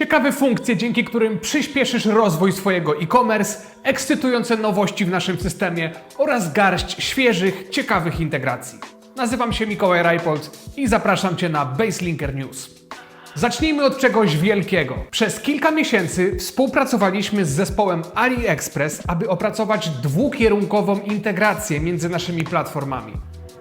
Ciekawe funkcje, dzięki którym przyspieszysz rozwój swojego e-commerce, ekscytujące nowości w naszym systemie oraz garść świeżych, ciekawych integracji. Nazywam się Mikołaj Rajpold i zapraszam Cię na Baselinker News. Zacznijmy od czegoś wielkiego. Przez kilka miesięcy współpracowaliśmy z zespołem AliExpress, aby opracować dwukierunkową integrację między naszymi platformami.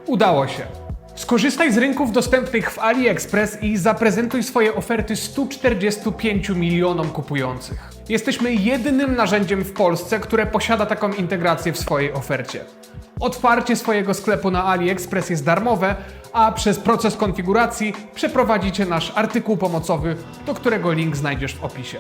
Udało się. Skorzystaj z rynków dostępnych w AliExpress i zaprezentuj swoje oferty 145 milionom kupujących. Jesteśmy jedynym narzędziem w Polsce, które posiada taką integrację w swojej ofercie. Otwarcie swojego sklepu na AliExpress jest darmowe, a przez proces konfiguracji przeprowadzicie nasz artykuł pomocowy, do którego link znajdziesz w opisie.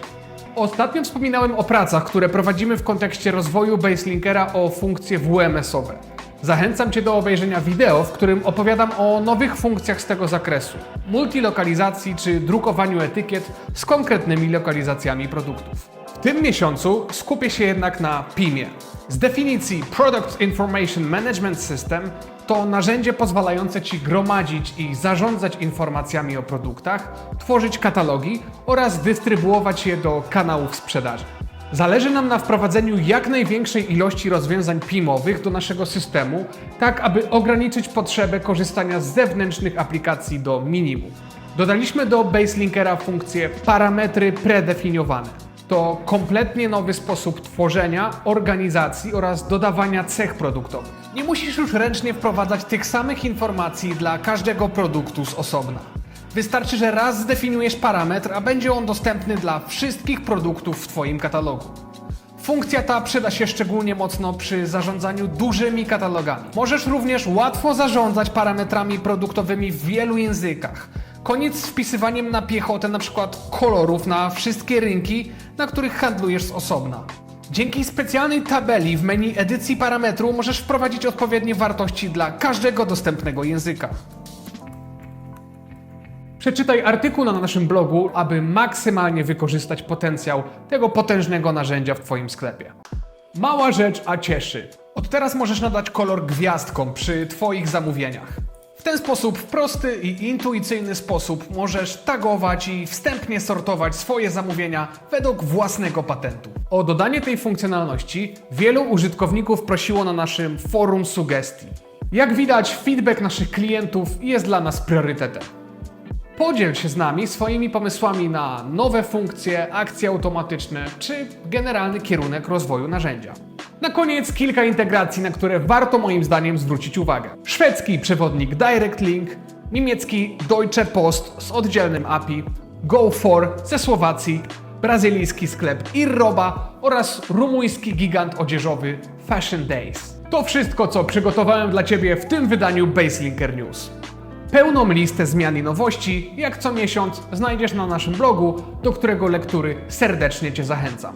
Ostatnio wspominałem o pracach, które prowadzimy w kontekście rozwoju Baselinkera o funkcje WMS-owe. Zachęcam Cię do obejrzenia wideo, w którym opowiadam o nowych funkcjach z tego zakresu, multilokalizacji czy drukowaniu etykiet z konkretnymi lokalizacjami produktów. W tym miesiącu skupię się jednak na PIM-ie. Z definicji Product Information Management System to narzędzie pozwalające Ci gromadzić i zarządzać informacjami o produktach, tworzyć katalogi oraz dystrybuować je do kanałów sprzedaży. Zależy nam na wprowadzeniu jak największej ilości rozwiązań PIM-owych do naszego systemu, tak aby ograniczyć potrzebę korzystania z zewnętrznych aplikacji do minimum. Dodaliśmy do Baselinkera funkcję parametry predefiniowane. To kompletnie nowy sposób tworzenia, organizacji oraz dodawania cech produktowych. Nie musisz już ręcznie wprowadzać tych samych informacji dla każdego produktu z osobna. Wystarczy, że raz zdefiniujesz parametr, a będzie on dostępny dla wszystkich produktów w Twoim katalogu. Funkcja ta przyda się szczególnie mocno przy zarządzaniu dużymi katalogami. Możesz również łatwo zarządzać parametrami produktowymi w wielu językach. Koniec z wpisywaniem na piechotę np. kolorów na wszystkie rynki, na których handlujesz z osobna. Dzięki specjalnej tabeli w menu edycji parametru możesz wprowadzić odpowiednie wartości dla każdego dostępnego języka. Przeczytaj artykuł na naszym blogu, aby maksymalnie wykorzystać potencjał tego potężnego narzędzia w Twoim sklepie. Mała rzecz, a cieszy. Od teraz możesz nadać kolor gwiazdkom przy Twoich zamówieniach. W ten sposób, w prosty i intuicyjny sposób, możesz tagować i wstępnie sortować swoje zamówienia według własnego patentu. O dodanie tej funkcjonalności wielu użytkowników prosiło na naszym forum sugestii. Jak widać, feedback naszych klientów jest dla nas priorytetem. Podziel się z nami swoimi pomysłami na nowe funkcje, akcje automatyczne czy generalny kierunek rozwoju narzędzia. Na koniec kilka integracji, na które warto moim zdaniem zwrócić uwagę. Szwedzki przewodnik Direct Link, niemiecki Deutsche Post z oddzielnym API, Go4 ze Słowacji, brazylijski sklep Irroba oraz rumuński gigant odzieżowy Fashion Days. To wszystko, co przygotowałem dla Ciebie w tym wydaniu Baselinker News. Pełną listę zmian i nowości, jak co miesiąc, znajdziesz na naszym blogu, do którego lektury serdecznie Cię zachęcam.